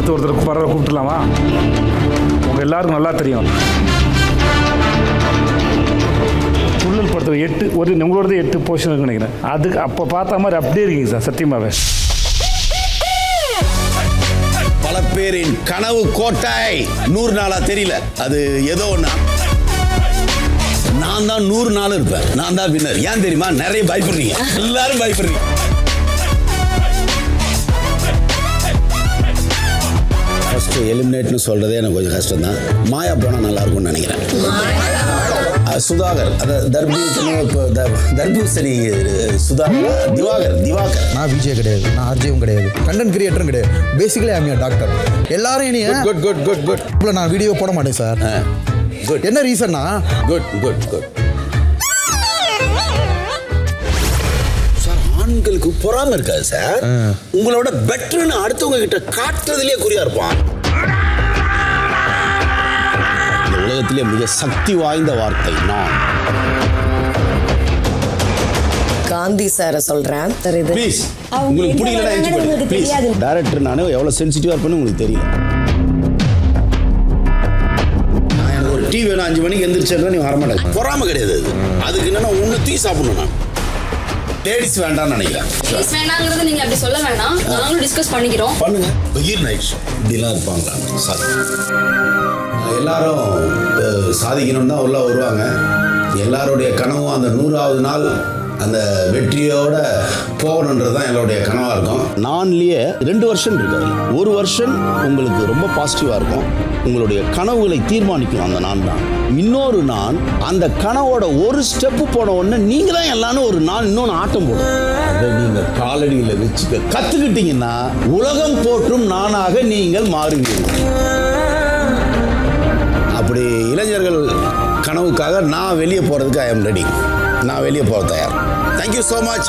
அடுத்து ஒருத்தர் பரவ கூப்பிட்டுலாமா உங்கள் எல்லாருக்கும் நல்லா தெரியும். துள்ளல் படத்தில் எட்டு ஒரு உங்களோடது எட்டு போர்ஷன் இருக்குன்னு நினைக்கிறேன். அதுக்கு அப்போ பார்த்த மாதிரி அப்படியே இருக்கீங்க சார் சத்தியமாவே. பல பேரின் கனவு கோட்டை. நூறு நாளா தெரியல. அது ஏதோ ஒண்ணா? நான் தான் நூறு நாள் இருப்பேன். நான் தான் வின்னர் ஏன் தெரியுமா? நிறைய பயப்படுறீங்க. எல்லாரும் பயப்படுறீங்க. எலிமினேட்னு சொல்றதே எனக்கு கொஞ்சம் கஷ்டம் தான் மாயா போனால் நல்லா இருக்கும்னு நினைக்கிறேன் சுதாகர் தர்பூசணி இப்போ தர்பூசணி சுதாகர் திவாகர் திவாகர். நான் விஜய் கிடையாது நான் ஆர்ஜேவும் கிடையாது கண்டென்ட் கிரியேட்டரும் கிடையாது. பேசிக்கலி ஐம் டாக்டர் எல்லாரும் என்னைய குட் குட் குட் குட் இப்போ நான் வீடியோ போட மாட்டேன் சார் குட் என்ன ரீசன்னா குட் குட் குட் சார் ஆண்களுக்கு பொறாம இருக்காது சார் உங்களோட பெட்டர்னு அடுத்தவங்க கிட்ட காட்டுறதுலயே குறியா இருப்பான். உலகத்திலே மிக சக்தி வாய்ந்த வார்த்தை நான். காந்தி சாரை சொல்றேன். ப்ளீஸ் உங்களுக்கு வராங்கன்னு எஞ்சி ப்ளீஸ். டேரக்டர் நான் எவ்வளோ சென்சிட்டிவாக இருப்பேன்னு உங்களுக்கு தெரியல ஒரு டீ வேணும். அஞ்சு மணிக்கு எந்திரிச்சேன்னா நீ வரமாட்டேன். பொறாம கிடையாது அது. அதுக்கு என்னன்னா ஒன்று தீ சாப்பிடணும் நான். லேடிஸ் வேண்டாம்னு நினைக்கிறேன். வேணாங்கிறது நீங்க அப்படி சொல்ல வேணாம். நாங்களும் டிஸ்கஸ் பண்ணிக்கிறோம். பண்ணுங்க. பகீர் நைட் ஷோ இப்படிலாம் இருப்பாங்களா? சாரி. எல்லாரும் சாதிக்கணும்னு தான் உள்ளே வருவாங்க. எல்லாருடைய கனவும் அந்த நூறாவது நாள் அந்த வெற்றியோட போகணுன்றது தான் எங்களுடைய கனவாக இருக்கும். நான்லேயே ரெண்டு வருஷம் இருக்காது ஒரு வருஷம் உங்களுக்கு ரொம்ப பாசிட்டிவாக இருக்கும். உங்களுடைய கனவுகளை தீர்மானிக்கும் அந்த நான் தான். இன்னொரு நான் அந்த கனவோட ஒரு ஸ்டெப்பு போன உடனே நீங்கள் தான் எல்லாரும் ஒரு நாள் இன்னொன்று ஆட்டம் போடும் அதை நீங்கள் காலடியில் வச்சுக்க கற்றுக்கிட்டீங்கன்னா உலகம் போற்றும் நானாக நீங்கள் மாறுவீர்கள். கனவுக்காக நான் வெளியே போகிறதுக்கு ஐ எம் ரெடி நான் வெளியே போக தயார். Thank you so much